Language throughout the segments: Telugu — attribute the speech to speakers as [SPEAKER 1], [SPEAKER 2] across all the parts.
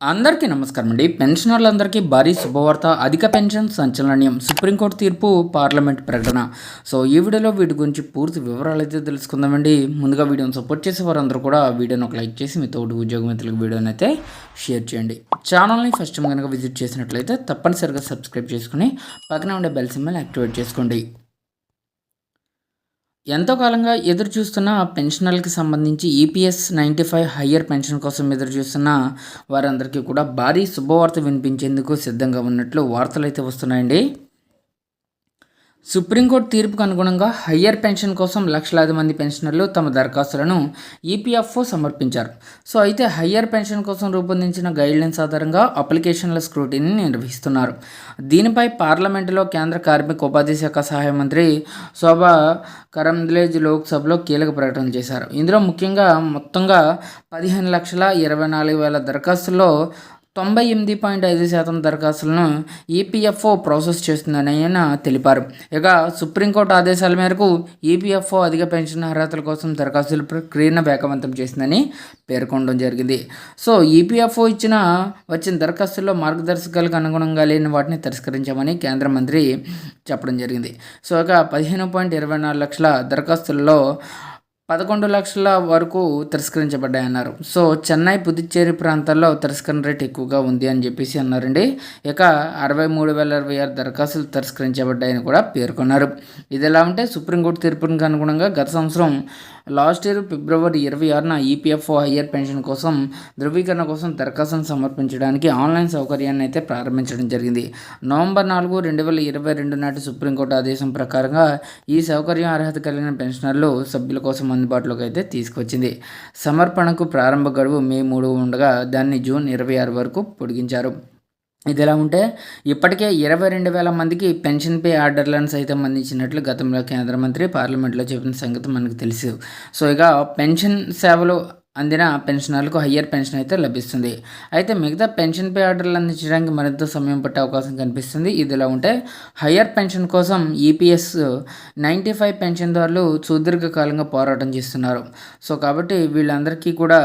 [SPEAKER 1] అందరికీ నమస్కారం అండి. పెన్షనర్లందరికీ భారీ శుభవార్త అధిక పెన్షన్ సంచలనీయం సుప్రీంకోర్టు తీర్పు పార్లమెంట్ ప్రకటన. సో ఈ వీడియోలో వీటి గురించి పూర్తి వివరాలు అయితే తెలుసుకుందామండి ముందుగా వీడియోని సపోర్ట్ చేసే వారందరూ కూడా వీడియోని ఒక లైక్ చేసి మీ తోటి ఉద్యోగమిత్రులకు వీడియోని అయితే షేర్ చేయండి. ఛానల్ని ఫస్ట్ టైం కనుక విజిట్ చేసినట్లయితే తప్పనిసరిగా సబ్స్క్రైబ్ చేసుకుని పక్కన ఉండే బెల్ సింబల్ యాక్టివేట్ చేసుకోండి. ఎంతో కాలంగా ఎదురు చూస్తున్న పెన్షనర్కి సంబంధించి EPS ninety five higher pension కోసం ఎదురు చూస్తున్న వారందరికీ కూడా భారీ శుభవార్త వినిపించేందుకు సిద్ధంగా ఉన్నట్లు వార్తలు అయితే వస్తున్నాయండి. సుప్రీంకోర్టు తీర్పుకు అనుగుణంగా హయ్యర్ పెన్షన్ కోసం లక్షలాది మంది పెన్షనర్లు తమ దరఖాస్తులను ఈపీఎఫ్ఓ సమర్పించారు. సో అయితే హయ్యర్ పెన్షన్ కోసం రూపొందించిన గైడ్లైన్స్ ఆధారంగా అప్లికేషన్ల స్క్రూటీని నిర్వహిస్తున్నారు. దీనిపై పార్లమెంటులో కేంద్ర కార్మిక ఉపాధి శాఖ సహాయ మంత్రి శోభా కరంద్లేజ్ లోక్సభలో కీలక ప్రకటన చేశారు. ఇందులో ముఖ్యంగా మొత్తంగా పదిహేను లక్షల ఇరవై నాలుగు వేల దరఖాస్తుల్లో తొంభై ఎనిమిది పాయింట్ ఐదు శాతం దరఖాస్తులను ఈపీఎఫ్ఓ ప్రాసెస్ చేస్తుందని ఆయన తెలిపారు. ఇక సుప్రీంకోర్టు ఆదేశాల మేరకు ఈపీఎఫ్ఓ అధిక పెన్షన్ అర్హతల కోసం దరఖాస్తుల ప్రక్రియను వేగవంతం చేసిందని పేర్కొనడం జరిగింది. సో ఈపీఎఫ్ఓ ఇచ్చిన వచ్చిన దరఖాస్తుల్లో మార్గదర్శకాలకు అనుగుణంగా లేని వాటిని తిరస్కరించామని కేంద్ర మంత్రి చెప్పడం జరిగింది. సో ఇక పదిహేను పాయింట్ ఇరవై నాలుగు లక్షల దరఖాస్తుల్లో పదకొండు లక్షల వరకు తిరస్కరించబడ్డాయన్నారు. సో చెన్నై పుదుచ్చేరి ప్రాంతాల్లో తిరస్కరణ రేట్ ఎక్కువగా ఉంది అని చెప్పేసి అన్నారండి. ఇక అరవై మూడు వేల ఇరవై ఆరు దరఖాస్తులు తిరస్కరించబడ్డాయని కూడా పేర్కొన్నారు. ఇది ఎలా ఉంటే సుప్రీంకోర్టు తీర్పునికి అనుగుణంగా గత సంవత్సరం లాస్ట్ ఇయర్ ఫిబ్రవరి ఇరవై ఆరున ఈపీఎఫ్ఓ హయ్యర్ పెన్షన్ కోసం ధృవీకరణ కోసం దరఖాస్తును సమర్పించడానికి ఆన్లైన్ సౌకర్యాన్ని అయితే ప్రారంభించడం జరిగింది. నవంబర్ నాలుగు రెండు వేల ఇరవై రెండు నాటి సుప్రీంకోర్టు ఆదేశం ప్రకారంగా ఈ సౌకర్యం అర్హత కలిగిన పెన్షనర్లు సభ్యుల కోసం అందుబాటులోకి అయితే తీసుకొచ్చింది. సమర్పణకు ప్రారంభ గడువు మే మూడు ఉండగా దాన్ని జూన్ ఇరవై ఆరు వరకు పొడిగించారు. ఇది ఎలా ఉంటే ఇప్పటికే ఇరవై రెండు వేల మందికి పెన్షన్ పే ఆర్డర్లను సైతం అందించినట్లు గతంలో కేంద్ర మంత్రి పార్లమెంట్లో చెప్పిన సంగతి మనకు తెలుసు. సో ఇక పెన్షన్ సేవలు అందిన పెన్షనర్లకు హయ్యర్ పెన్షన్ అయితే లభిస్తుంది. అయితే మిగతా పెన్షన్ పే ఆర్డర్లు అందించడానికి మరింత సమయం పట్టే అవకాశం కనిపిస్తుంది. ఇదిలా ఉంటే హయ్యర్ పెన్షన్ కోసం ఈపీఎస్ నైంటీ ఫైవ్ పెన్షన్దారులు సుదీర్ఘకాలంగా పోరాటం చేస్తున్నారు. సో కాబట్టి వీళ్ళందరికీ కూడా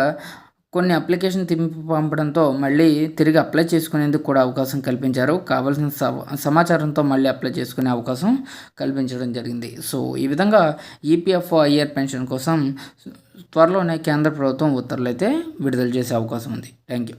[SPEAKER 1] కొన్ని అప్లికేషన్ తింపి పంపడంతో మళ్ళీ తిరిగి అప్లై చేసుకునేందుకు కూడా అవకాశం కల్పించారు. కావాల్సిన సమాచారంతో మళ్ళీ అప్లై చేసుకునే అవకాశం కల్పించడం జరిగింది. సో ఈ విధంగా ఈపీఎఫ్ఓ ఐఆర్ పెన్షన్ కోసం త్వరలోనే కేంద్ర ప్రభుత్వం ఉత్తర్వులు అయితే విడుదల చేసే అవకాశం ఉంది. Thank you